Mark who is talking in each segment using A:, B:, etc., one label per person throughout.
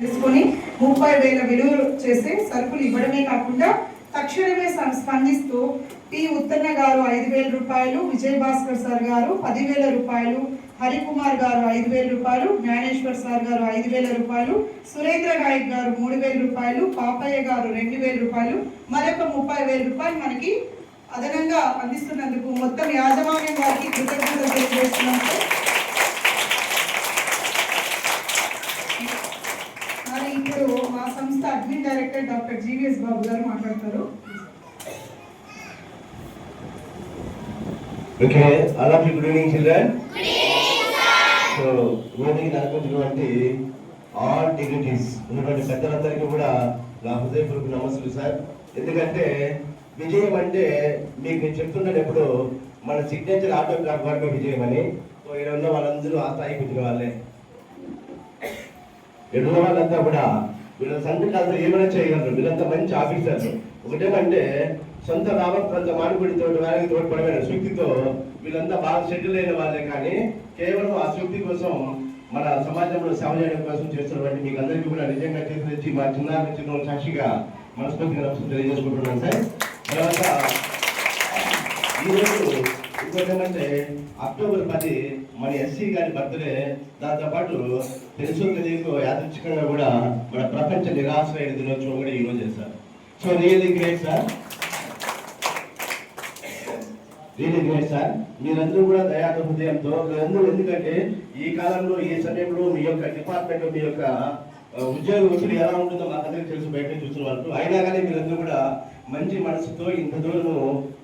A: తీసుకొని ముప్పై వేల విలువలు చేసే సరుకులు ఇవ్వడమే కాకుండా తక్షణమే స్పందిస్తూ పి ఉత్తన్న గారు ఐదు వేల రూపాయలు విజయ్ భాస్కర్ సార్ గారు పదివేల రూపాయలు హరికుమార్ గారు ఐదు వేల రూపాయలు జ్ఞానేశ్వర్ సార్ గారు ఐదు వేల రూపాయలు సురేంద్ర నాయక్ గారు మూడు వేల రూపాయలు పాపయ్య గారు రెండు వేల రూపాయలు మరొక ముప్పై వేల రూపాయలు మనకి అదనంగా అందిస్తున్నందుకు మొత్తం యాజమాన్యం వారికి కృతజ్ఞతలు తెలియజేస్తున్నాం సార్. మరి ఇప్పుడు మా సంస్థ admin director doctor G V S Babu గారు మాట్లాడతారు.
B: ఓకే అలా of good evening children so వేదిక అనుకుంటున్నటువంటి ఆల్ డిగ్నిటీస్ ఉన్నటువంటి పెద్దలందరికీ కూడా నా హృదయపూర్వక నమస్సులు సార్ ఎందుకంటే విజయం అంటే మీకు నేను చెప్తున్నాను ఎప్పుడు మన సిగ్నేచర్ ఆటోగ్రాఫ్ వర్గ విజయం అని. సో ఇక్కడ ఉన్న వాళ్ళందరూ ఆ స్థాయికి వచ్చిన వాళ్ళే ఇక్కడ ఉన్న వాళ్ళంతా కూడా వీళ్ళ సంతకాలతో ఏమైనా చేయగలరు? వీళ్ళంతా మంచి ఆఫీసర్లు. ఒకటేమంటే సొంత లాభం కొంత మానుబడితో వారికి తోడ్పడమైన శక్తితో వీళ్ళంతా బాగా సెటిల్ అయిన వాళ్ళే కానీ కేవలం ఆ శక్తి కోసం మన సమాజంలో సేవ చేయడం కోసం చేస్తున్నటువంటి మీకు అందరికీ కూడా నిజంగా చేసి మా చిన్న చిన్న సాక్షిగా మనస్ఫూర్తిగా నమస్కారం తెలియజేసుకుంటున్నాను సార్. తర్వాత ఈరోజు ఇంకోటి ఏంటంటే అక్టోబర్ పది మన ఎస్సీ గారి బర్త్డే దాంతో పాటు తెలుసు తెలియకు యాదృచ్ఛికంగా కూడా మన ప్రపంచ నిరాశ్రయ దినోత్సవం కూడా ఈరోజు చేశారు. చేస్తారు so really great sir really great sir మీరందరూ కూడా దయాత హృదయంతో మీరందరూ ఎందుకంటే ఈ కాలంలో ఈ సమయంలో మీ యొక్క డిపార్ట్మెంట్ మీ యొక్క ఉద్యోగ ఒత్తిడి ఎలా ఉంటుందో మాకందరికీ తెలుసు బయట చూసిన చూస్తున్న వాళ్ళు అయినా కానీ మీరందరూ కూడా మంచి మనసుతో ఇంత దూరం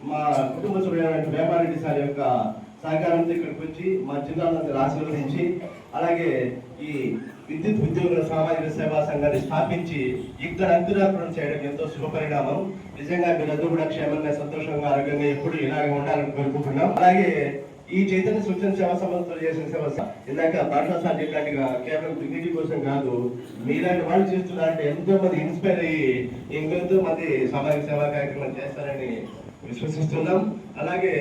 B: మా కుటుంబ సభ్యులైన వేమారెడ్డి సార్ యొక్క సహకారంతో ఇక్కడికి వచ్చి మా జిల్లాలందరూ ఆశీర్వదించి అలాగే ఈ విద్యుత్ ఉద్యోగుల సామాజిక సేవా సంఘాన్ని స్థాపించి ఇక్కడ అంకురార్పణం చేయడం ఎంతో శుభపరిణామం నిజంగా మీరందరూ కూడా క్షేమంగా సంతోషంగా ఆరోగ్యంగా ఎప్పుడు ఇలాగే ఉండాలని కోరుకుంటున్నాం. అలాగే ఈ చైతన్య సూచన సేవా సంస్థలు చేసిన సేవ ఇందాక భాషా సార్ చెప్పినట్టుగా కేవలం డిగ్నిటీ కోసం కాదు మీలాంటి వాళ్ళు చేస్తున్నారంటే ఎంతో మంది ఇన్స్పైర్ అయ్యి ఇంకెంతో మంది సమాజ సేవా కార్యక్రమాలు చేస్తారని విశ్వసిస్తున్నాం. అలాగే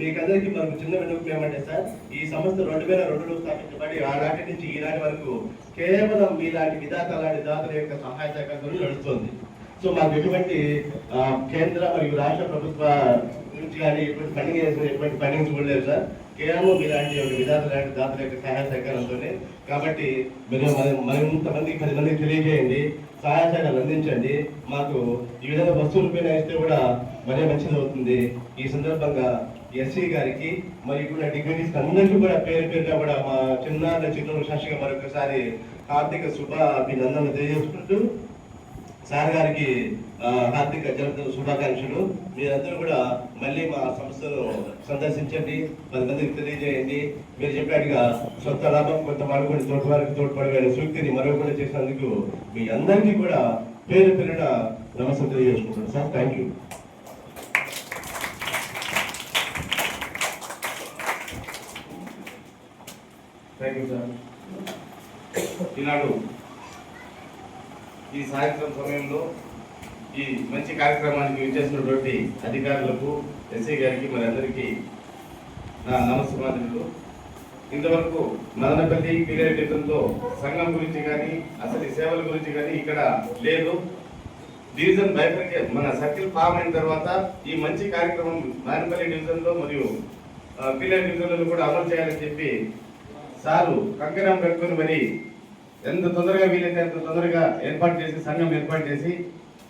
B: మీకందరికీ మనకు చిన్న విన్నపం ఏమంటే సార్ ఈ సంస్థ రెండు వేల రెండులో స్థాపించబడి ఆనాటి నుంచి ఈనాటి వరకు కేవలం మీలాంటి విధాత లాంటి దాతల యొక్క సహాయ సహకారంతో నడుస్తుంది. సో మాకు ఎటువంటి కేంద్ర మరియు రాష్ట్ర ప్రభుత్వ నుంచి కానీ ఎటువంటి ఫండింగ్ చేసిన ఎటువంటి ఫండింగ్ కూడా సార్. కేవలం మీలాంటి ఒక విధాత లాంటి దాతల యొక్క సహాయ సహకారంతోనే కాబట్టి మీరు మరి- మరింత మందికి పది మందికి తెలియజేయండి సహాయ సహకారాలు అందించండి. మాకు ఈ విధంగా వస్తువుల పైన ఇస్తే కూడా మరే మంచిది అవుతుంది. ఈ సందర్భంగా ఎస్సీ గారికి మరి కూడా డిగ్రీస్ అందరికీ కూడా పేరు పేరుగా కూడా మా చిన్న చిన్న సాక్షిగా మరొకసారి హార్దిక శుభ అభినందనలు తెలియజేసుకుంటూ సార్ గారికి హార్దిక జన్మదిన శుభాకాంక్షలు. మీరందరూ కూడా మళ్ళీ మా సంస్థను సందర్శించండి పది మందికి తెలియజేయండి. మీరు చెప్పినట్టుగా సొంత లాభం కొంత మరొకటి తోటి వారికి తోడ్పడమైన సూక్తిని మరొకటి చేసినందుకు మీ అందరికీ కూడా పేరు పేరున నమస్కారం తెలియజేసుకుంటున్నాను. Sir thank you
C: thank you sir ఈనాడు ఈ సాయంత్రం సమయంలో ఈ మంచి కార్యక్రమానికి విచ్చేసినటువంటి అధికారులకు ఎస్ఐ గారికి మరి అందరికీ నా నమస్కారాలు ఇంతవరకు మదనపల్లి పీరియడ్తో సంఘం గురించి కానీ అసలు సేవల గురించి కానీ ఇక్కడ లేదు. డివిజన్ బైఫర్కే మన సర్కిల్ ఫామ్ అయిన తర్వాత ఈ మంచి కార్యక్రమం మదనపల్లి డివిజన్లో మరియు పీరియడ్ డివిజన్లలో కూడా అమలు చేయాలని చెప్పి సారు కంకణం కట్టుకుని మరి ఎంత తొందరగా వీలైతే అంత తొందరగా ఏర్పాటు చేసి సంఘం ఏర్పాటు చేసి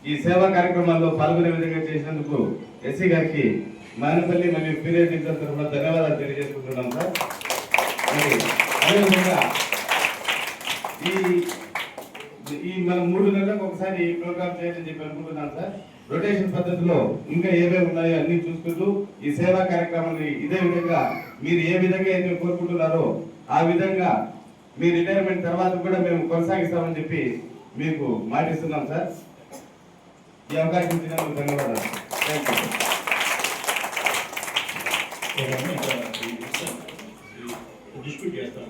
C: ఈ సేవా కార్యక్రమాల్లో పాల్గొనే విధంగా చేసినందుకు ఎస్సీ గారికి మానపల్లి మరియు పీరియడ్ డివిజన్ తరఫున ధన్యవాదాలు తెలియజేసుకుంటున్నాం సార్. మరి అదేవిధంగా ఈ ఈ మనం మూడు నెలలకు ఒకసారి ప్రోగ్రామ్ చేయాలని చెప్పి అనుకుంటున్నాను సార్. రొటేషన్ పద్ధతిలో ఇంకా ఏవే ఉన్నాయో అన్ని చూసుకుంటూ ఈ సేవా కార్యక్రమాన్ని ఇదే విధంగా మీరు ఏ విధంగా అయితే కోరుకుంటున్నారో ఆ విధంగా మీ రిటైర్మెంట్ తర్వాత కూడా మేము కొనసాగిస్తామని చెప్పి మీకు మాటిస్తున్నాం సార్. ఈ అవకాశం ఇచ్చినందుకు ధన్యవాదాలు. థ్యాంక్ యూ
D: డిస్ట్రిబ్యూట్ చేస్తాను.